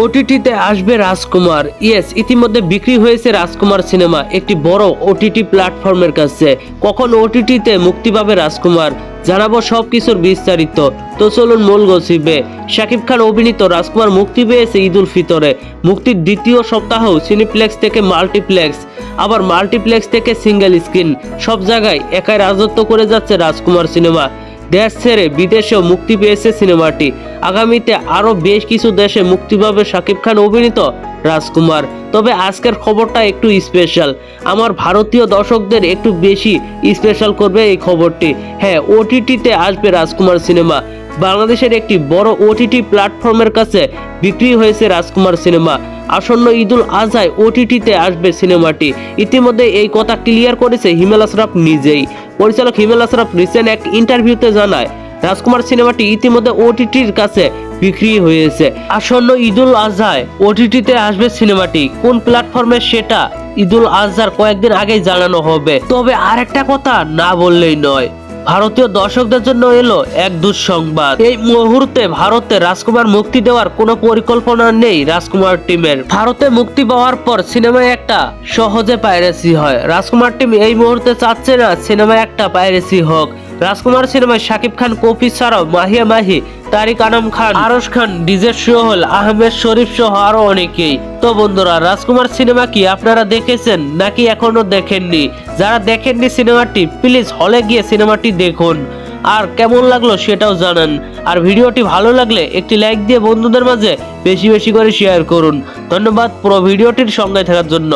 ওটিটিতে আসবে রাজকুমার। ইয়েস ইতিমধ্যে বিক্রি হয়েছে রাজকুমার সিনেমা, একটি বড় ওটিটি প্ল্যাটফর্মের কাছে। কখন ওটিটিতে মুক্তি পাবে রাজকুমার? জানাব সব কিছুর বিস্তারিত। তো চলুন মূল গসিবে শাকিব খান অভিনীত রাজকুমার মুক্তি পেয়েছে ঈদুল ফিতরে। মুক্তির দ্বিতীয় সপ্তাহ সিনিপ্লেক্স থেকে মাল্টিপ্লেক্স আবার মাল্টিপ্লেক্স থেকে সিঙ্গেল স্ক্রিন সব জায়গায় একাই রাজত্ব করে যাচ্ছে রাজকুমার সিনেমা। দেশ ছেড়ে বিদেশেও মুক্তি পেয়েছে সিনেমাটি। আগামীতে আরও বেশ কিছু দেশে মুক্তি পাবে শাকিব খান অভিনীত রাজকুমার। তবে আজকের খবরটা একটু স্পেশাল আমার ভারতীয় দর্শকদের একটু বেশি স্পেশাল করবে এই খবরটি। হ্যাঁ ওটিটিতে আসবে রাজকুমার সিনেমা। বাংলাদেশের একটি বড় ওটিটি প্ল্যাটফর্মের কাছে বিক্রি হয়েছে রাজকুমার সিনেমা। আসন্ন ঈদুল আজহায় ওটিটিতে আসবে সিনেমাটি। ইতিমধ্যে এই কথা ক্লিয়ার করেছে হিমেল আশরাফ নিজেই। পরিচালক হিমেল আশরাফ রিসেন্ট এক ইন্টারভিউতে জানায়, রাজকুমার সিনেমাটি ইতিমধ্যে ওটিটির কাছে বিক্রি হয়েছে। আসন্ন ঈদুল আজহায় ওটিটিতে আসবে সিনেমাটি। কোন প্ল্যাটফর্মে সেটা ঈদুল আজহার কয়েকদিন আগেই জানানো হবে। তবে আরেকটা কথা না বললেই নয় ভারতীয় দর্শকদের জন্য এলো এক দুঃসংবাদ। এই মুহূর্তে ভারতে রাজকুমার মুক্তি দেওয়ার কোনো পরিকল্পনা নেই রাজকুমার টিমের। ভারতে মুক্তি পাওয়ার পর সিনেমায় একটা সহজে পাইরেসি হয়। রাজকুমার টিম এই মুহূর্তে চাচ্ছে না সিনেমায় একটা পাইরেসি হোক। রাজকুমার সিনেমায় শাকিব খান, কফি ছাড়াও মাহিয়া মাহি তারিক আনাম খান, আরশ খান ডিজে সোহল, আহমেদ শরীফ সহ আরও অনেকেই। তো বন্ধুরা, রাজকুমার সিনেমা কি আপনারা দেখেছেন নাকি এখনও দেখেননি? যারা দেখেননি সিনেমাটি, প্লিজ হলে গিয়ে সিনেমাটি দেখুন। আর কেমন লাগল সেটাও জানান। আর ভিডিওটি ভালো লাগলে একটি লাইক দিয়ে বন্ধুদের মাঝে বেশি বেশি করে শেয়ার করুন। ধন্যবাদ পুরো ভিডিওটির সঙ্গে থাকার জন্য।